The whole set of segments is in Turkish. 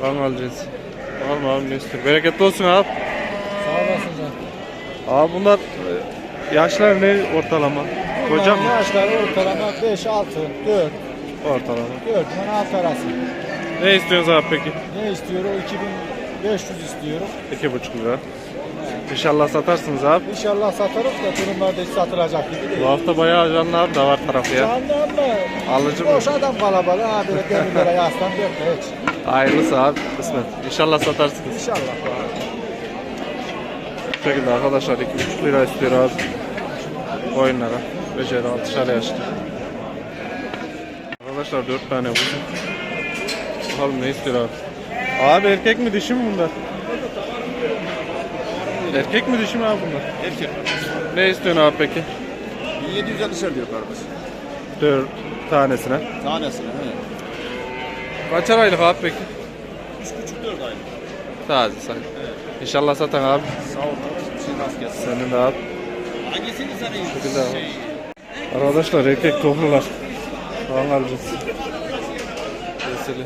koyunlar. Kangal cinsi. Var mı abi istiyor? Bereketli olsun abi. Sağ olasın canım. Abi bunlar e, yaşlar ne ortalama? Kocam mı? Yaşları ortalama 5, 6, 4, Ortalama. 4 ile 6 arası. Ne istiyorsunuz abi peki? Ne istiyor o 2500 istiyorum. İki buçuk lira. İnşallah satarsınız abi. İnşallah satarız da durumlarda hiç satılacak gibi değil. Bu hafta bayağı abi da var tarafı ya. Canlı ama Alıcı mı? boş adam kalabalık abi demirlere yaslan dörtte hiç. Hayırlısı abi kısmet. İnşallah satarsınız. İnşallah. Bu şekilde arkadaşlar 2,5 lira istiyor abi. Oyunlara. Beceri 6'şar yaşlı. Arkadaşlar 4 tane bu. Bakalım ne istiyor abi. Abi erkek mi dişi mi bunlar? Erkek mi dişi mi abi bunlar? Erkek. Ne istiyorsun abi peki? 750 diyor kardeş. 4 tanesine. Tanesine he. Kaçar aylık abi peki? 3,5-4 aylık. Taze say. İnşallah satan abi. Sağ ol kardeşim. Şey gelsin. Senin de abi. Hangisini sarayım? Şekilde abi. Arkadaşlar erkek tohlular. Soğan alacağız. Vesile.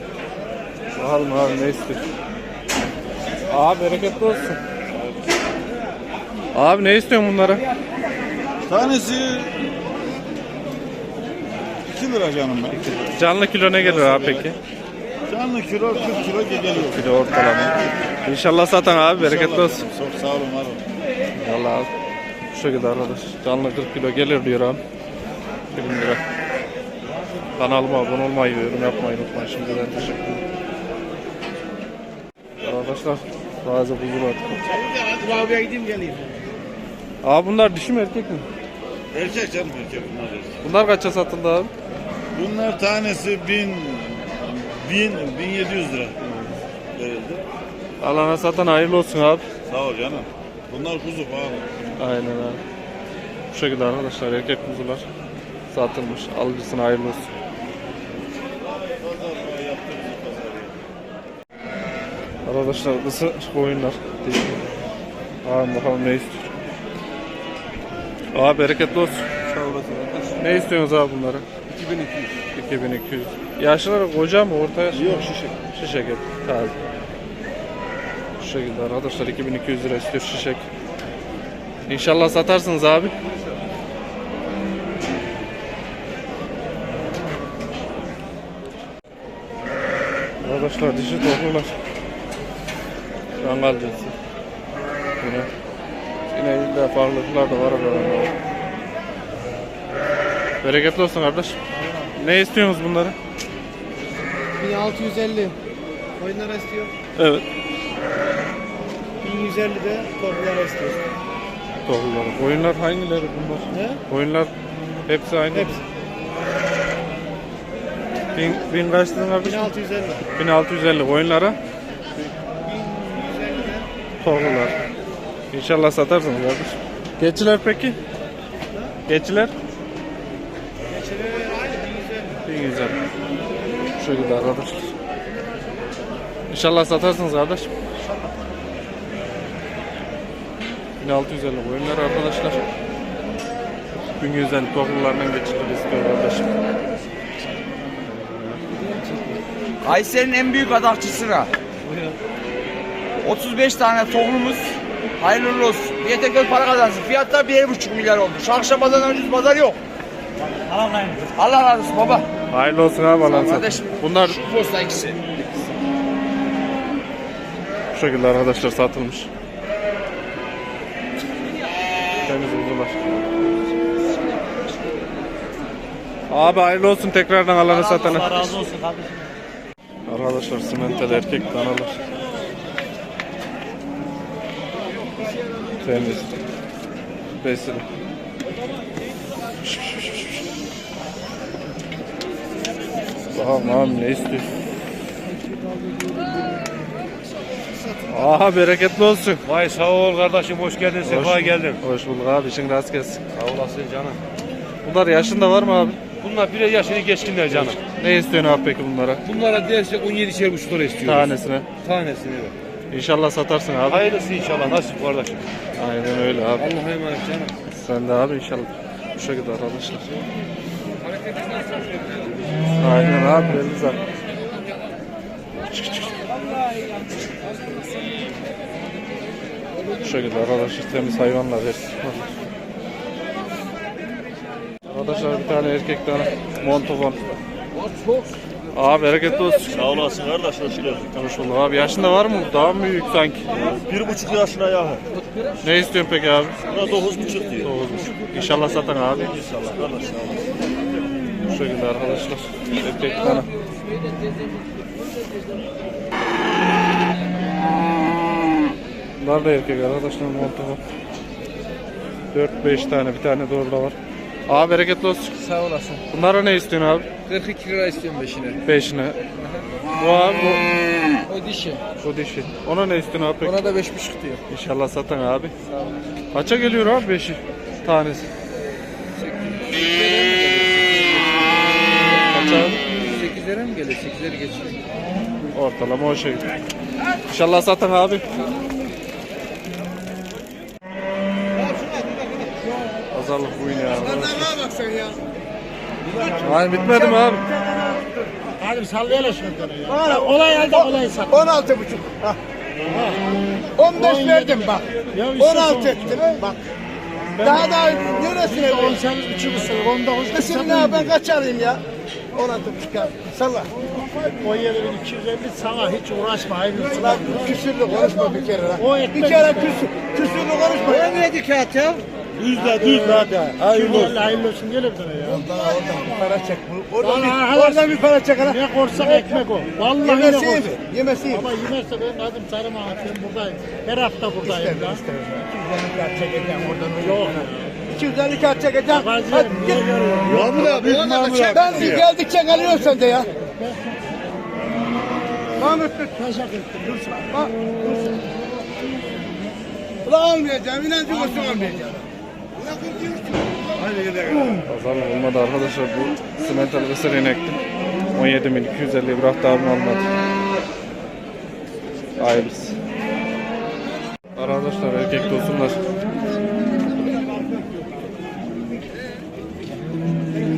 Bakalım abi ne istiyor. Abi bereketli olsun. Abi ne istiyorsun bunlara? Tanesi 2 lira canım ben. Canlı kilo ne gelir abi peki? Canlı kilo 40 kilo geliyor. Kilo ortalama. İnşallah satan abi bereketli olsun. Çok sağ olun var olun. Vallahi abi. Şu şekilde arkadaş. Canlı 40 kilo gelir diyor abi. 2000 lira. Kanalıma abone olmayı, yorum yapmayı unutmayın. Şimdiden teşekkür ederim. Arkadaşlar taze kuzu var. Abiye gideyim geleyim. Abi bunlar dişi mi erkek mi? Erkek canım erkek bunlar erkek. Bunlar kaça satıldı abi? Bunlar tanesi 1000 1000 1700 lira. Verildi. Alana satan hayırlı olsun abi. Sağ ol canım. Bunlar kuzu pahalı. Aynen abi. Bu şekilde arkadaşlar erkek kuzular satılmış. Alıcısına hayırlı olsun. Arkadaşlar kısa koyunlar. Abi bakalım ne istiyor. Abi bereketli olsun. Sağ olasın. Ne istiyorsunuz abi bunlara? 2200. 2200. Yaşları koca mı orta yaş mı? Yok şişe. Şişek et. Taze. Şu şekilde arkadaşlar 2200 lira istiyor şişek. İnşallah satarsınız abi. Arkadaşlar dişi toplular. Kangal cinsi. Yine, yine illa farklılıklar da var aralarında. Bereketli olsun kardeş. Ne istiyorsunuz bunları? 1650 oyunlara istiyor. Evet. 1150 de korkulara istiyor. Doğruları. Oyunlar hangileri bunlar? Ne? Oyunlar hepsi aynı. Hepsi. Bin, bin kaç lira kardeşim? 1650. 1650 oyunlara 1150 de tohlular. İnşallah satarsınız kardeşim. Geçiler peki? Geçiler? geçirir aynı 1150. 1150. Şu şekilde arkadaşlar. İnşallah satarsınız kardeşim. 1650 oyunlar arkadaşlar. 1150 tohlularından geçilir istiyor kardeşim. Kayseri'nin en büyük adakçısına. 35 tane tohumumuz hayırlı olsun. Yeter para kazansın. Fiyatlar 1,5 milyar oldu. Şarkışa pazardan ucuz pazar yok. Allah razı olsun baba. Hayırlı olsun abi Allah'ın Kardeşim. Bunlar Şu posta ikisi. Bu şekilde arkadaşlar satılmış. Temiz kuzular. Abi hayırlı olsun tekrardan alanı satana. Allah razı olsun kardeşim. Arkadaşlar simentel erkek danalar. Temiz. Besili. Bakalım abi ne istiyor? Aha bereketli olsun. Vay sağ ol kardeşim hoş geldin sefa geldin. Hoş bulduk abi işin rast gelsin. Sağ olasın canım. Bunlar yaşında var mı abi? Bunlar biraz yaşını geçkinler canım. Ne istiyorsun abi peki bunlara? Bunlara dersek 17 buçuk lira istiyoruz. Tanesine. Tanesini evet. İnşallah satarsın abi. Hayırlısı inşallah nasip kardeşim. Aynen öyle abi. Allah'a emanet canım. Sen de abi inşallah. Bu şekilde arkadaşlar. Aynen abi belli zaten. Bu şekilde arkadaşlar temiz hayvanlar hepsi. Arkadaşlar bir tane erkek tane montofon. Abi bereketli olsun. Sağ olasın kardeş hoş geldin. Hoş bulduk abi. Yaşında var mı? Daha mı büyük sanki? Bir buçuk yaşına yakın. Ne istiyorsun peki abi? Buna dokuz buçuk diyor. İnşallah satan abi. İnşallah kardeş sağ olasın. Bu şekilde arkadaşlar. Erkek tane. Bunlar da erkek arkadaşlar montofon. 4-5 tane bir tane de orada var. Abi bereketli olsun. Sağ olasın. Bunlara ne istiyorsun abi? 42 lira istiyorum beşine. Beşine. Bu abi bu, O dişi. bu dişi. Ona ne istiyorsun abi peki? Ona da 5,5 diyor. İnşallah satan abi. Kaça geliyor abi beşi tanesi? Kaç abi? 8'lere mi geliyor? 8'leri geçiyor. Ortalama o şey. İnşallah satan abi. Pazarlık bu yine ya. bak sen ya. Hayır bitmedi mi abi? Hadi sallayalım şunu. Olay, olay elde olay sat. 16 buçuk. 15 verdim bak. 16 ettim bak. Daha da neresine 18 buçuk ısırık 19 Şimdi ne ben kaç alayım ya? 16 buçuk ya. Salla. 17 bin 250 sana hiç uğraşma hayırlısı. Lan küsürlü konuşma bir kere lan. Bir kere küsür, küsürlü konuşma. Neydi kağıt ya? Düz de düz de. Hayırlı olsun. Hayırlı olsun gelir bana ya. Oradan oradan bir para çek. Oradan, bir, oradan bir para çek. Ne korsak ekmek o. Vallahi yemesi iyi mi? Yemesi iyi Ama yemezse ben adım Sarım Ağat. Ben buradayım. Her hafta buradayım. İstemem istemem. 250 kağıt çekeceğim oradan. Yok. 250 kağıt çekeceğim. Hadi git. Mahmut abi. Ben bir geldikçe geliyorum sen de ya. Mahmut dur. Dursun. Bak. Dursun. Ulan almayacağım. İnancı olsun almayacağım. Pazarlık olmadı arkadaşlar bu simental kısır inekti. 17.250 bıraktı abim almadı. Hayırlısı. Arkadaşlar erkek dostumlar.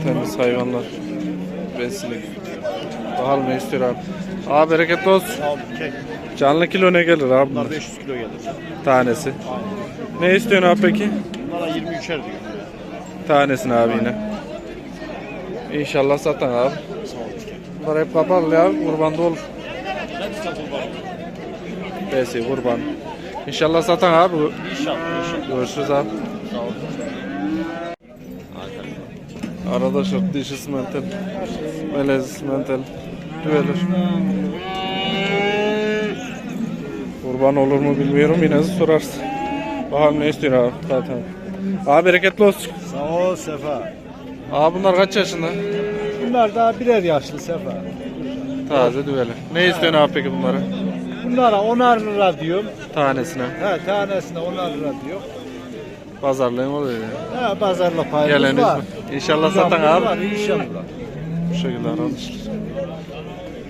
Temiz hayvanlar. Beslik. Bakalım ne istiyor abi. Abi bereketli olsun. Canlı kilo ne gelir abi bunlar? 500 kilo gelir. Tanesi. Ne istiyorsun abi peki? Bunlara 23'er diyor. Tanesini abi yine. İnşallah satan abi. Bunlar hep kapalı ya. Kurban da olur. Besi kurban. İnşallah satan abi. İnşallah inşallah. Görüşürüz abi. Arkadaşlar dişi simental, melez simental, düvelir. Kurban olur mu bilmiyorum yine sorarsın. Bakalım ne istiyor abi zaten. Abi bereketli olsun. Sağ ol Sefa. Abi bunlar kaç yaşında? Bunlar daha birer yaşlı Sefa. Taze düveli. Ne istiyorsun abi peki bunlara? Bunlara 10'ar lira diyorum. Tanesine. He tanesine 10'ar lira diyor. Pazarlığın oluyor yani. He pazarla payımız Geleniz var. İnşallah satan abi. Var, inşallah. Bu şekilde arkadaşlar.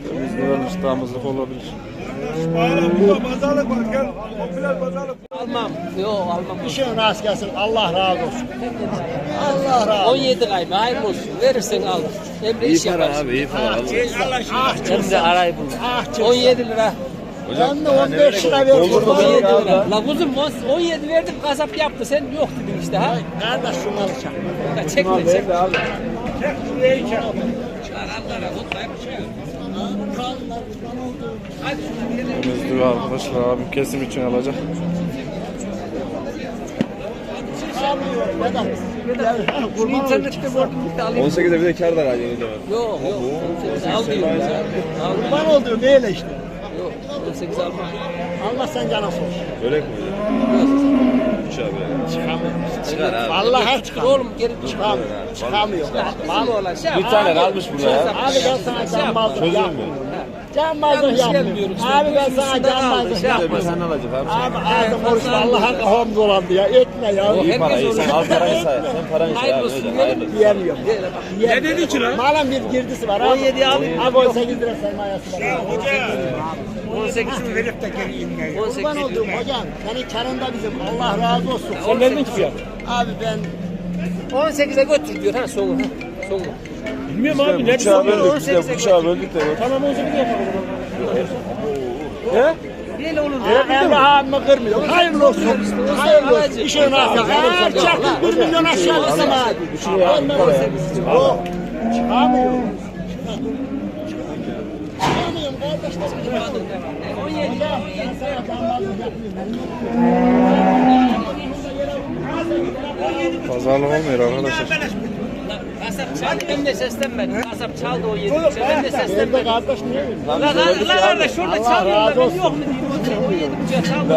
Temiz düveli damızlık olabilir. Almam. Yok almam. İşin rast gelsin. Allah razı olsun. Allah razı olsun. 17 kayma hayırlı olsun. Verirsen al. Emre iş yapar. Abi iyi para. Ah Hem de arayı. Ah 17 lira. Ben de 15 lira verdim. 17 lira. La kuzum on- 17 verdim kasap yaptı. Sen yok dedin işte ha. Kardeş şunu alacak. Ya çekme çek. Temiz düve arkadaşlar abim kesim için alacak. Şunu internette gördüm bir de alayım. 18'de bir de kar var hadi. Yok yok. 18 al. Al. Kurban olduğu böyle işte. Yok 18 alma. Allah sen cana sok. Öyle mi? Üç abi. Çıkar abi. Vallahi çıkar. oğlum geri çık. Çıkamıyor. Çıkamıyor. Vallahi olan şey. Bir tane kalmış burada ya. Abi ben sana cambazlık Çözülür yapmıyorum. Cambazlık işte. Abi ben sana cambazlık şey yapma. yapmıyorum. Sen alacak abi. Abi ağzım konuşma Allah'a kafam dolandı ya. Etme ya. İyi para iyi. Sen al parayı say. Sen paranı say Hayırlı abi. olsun. Öyle hayırlı. Diyemiyorum. Ne dedi ki lan? Malum bir girdisi var abi. 17 al. Abi 18 lira sermayesi var. 18 mi verip de geri inmeyin. 18 Kurban olduğum hocam. Senin karında bizim. Allah razı olsun. Sen verdin ki fiyat. Abi ben 18'e götür diyor ha sonu. Sonu. Bilmiyorum abi ne Bıçağı bileyim. böldük de bıçağı böldük de. Tamam o zaman yapalım. Böyle olur. Emrah abimi kırmıyor. Hayırlı olsun. Hayırlı olsun. Rast gelsin. Eğer çarpı bir milyon aşağı olsa hadi. Yok. Çıkamıyor. Çıkamıyorum kardeşlerim. 17. Pazarlık olmuyor arkadaşlar. Kasap çaldı ben de seslenmedim. Kasap çaldı o 7. Ben de seslenmedim. Kardeş niye? La la la la şurada çalıyorlar ben yok mu diyeyim. O 7 buçuğa çaldı.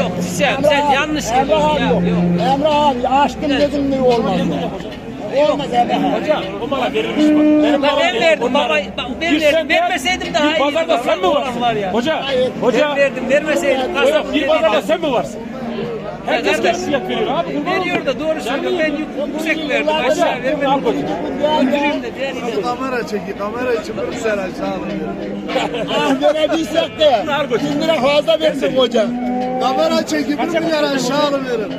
Yok sen, sen yanlış geliyorsun abi ya. yok. Yok. Emrah abi açtım dedim mi olmaz. Olmaz Emrah abi. Hocam o bana verilmiş bak. Benim ben değil, verdim onlar. baba. bak Ben Bir verdim. ver, Vermeseydim daha Bir iyiydi. pazarda sen mi varsın? var ya. Hoca, Ben hoca, verdim. Vermeseydim kasap bir pazarda verdi. sen mi varsın? Herkes kardeş. kendi fiyat veriyor abi. Veriyor da doğru söylüyor. Ben yük- yüksek verdim. Aşağı vermedim. koçum. Öldüreyim de diğer Kamera çeki, kamera bir sene aşağı Ah verebilsek de. Bin lira fazla versin hoca. Kamera çeki bir milyar aşağı verin.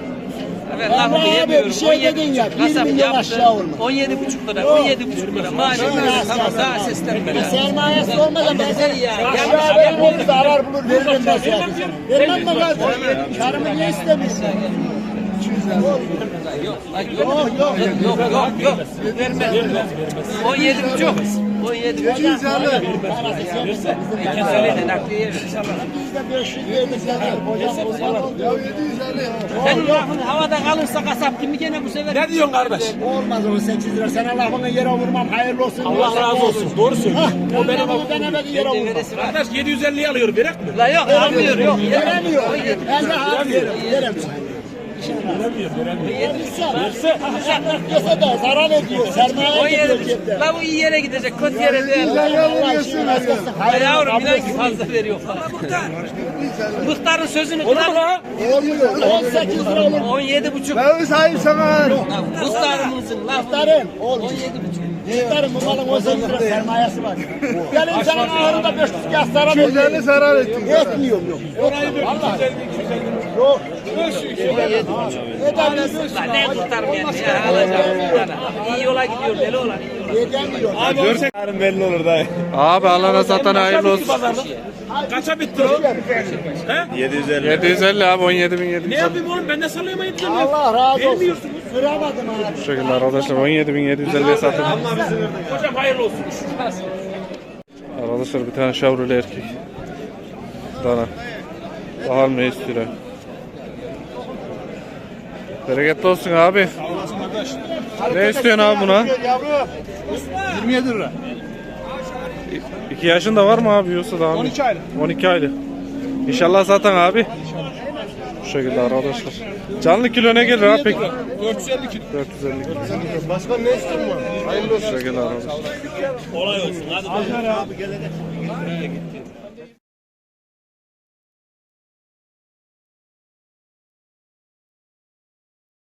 Ben Ama lafımı abi, yemiyorum. bir şey 17 dedin ya, buçuk bir kasap milyon yaptı. aşağı olmaz. 17 buçuk lira. 17 buçuk lira. Mali tamam daha seslenme. Sermayesi olmadan ben Güzel ya. aşağı verin olursa arar bulur veririm ben size. Vermem mi kardeşim? Karımı niye istemiyorsun? Yok yok yok yok yok yok. Vermez. 17 buçuk. 17 buçuk. 250 de nakliye ver. Biz de 500 verdik zaten. Hocam kurban oldu. Ya 750. Senin lafın havada kalırsa kasap kimi gene bu sefer. Ne diyorsun kardeş? Olmaz o 8 lira. Sana lafını yere vurmam. Hayırlı olsun. Allah razı olsun. Doğru söylüyorsun. O benim lafımı denemedi yere vurmam. Kardeş 750'yi alıyor. Verek mi? La yok almıyor yok. Veremiyor. Ben de abi. Veremiyor. Verse. Verse de zarar ediyor. Sermaye 17 gidiyor buçuk. cepte. La bu iyi yere gidecek. Kötü yere değil. Allah işini rast gelsin. La Hayırlı yavrum inan ki fazla veriyor falan. Muhtarın sözünü lan? Olmuyor. 18 lira olur. 17 buçuk. Ben sahip sana. Muhtarımızın lafı. Muhtarım. Oğlum. 17 buçuk. Muhtarım bu malın 18 lira sermayesi var. Gelin senin ağrında 500 kağıt zarar ediyor. Güzelini zarar ettin. Etmiyorum yok. Vallahi. Yok. Edemiyorsun. La ne muhtarım yani ya alacağım. İyi yola gidiyor deli olan iyi yola. Edemiyor. Yarın belli olur dayı. Abi Allah'ına satan hayırlı olsun. Kaça bitti o? 750. 750 abi 17.750. Ne yapayım oğlum? Ben de sallayayım ayıp. Allah razı olsun. Vermiyorsunuz. Kıramadım abi. Bu şekilde arkadaşlar 17.750'ye satın. Hocam hayırlı olsun. Arkadaşlar bir tane Chevrolet erkek. Dana. Bakalım ne istiyor. Bereketli olsun abi. Ne istiyorsun abi buna? 27 lira. 2 yaşında var mı abi yoksa daha mı? 12 aylık. 12 aylık. İnşallah zaten abi. Bu şekilde arkadaşlar. Canlı kilo ne gelir abi peki? 450 kilo. 450 kilo. Başka ne istiyorsun? Bu şekilde arkadaşlar. Kolay olsun. Hadi.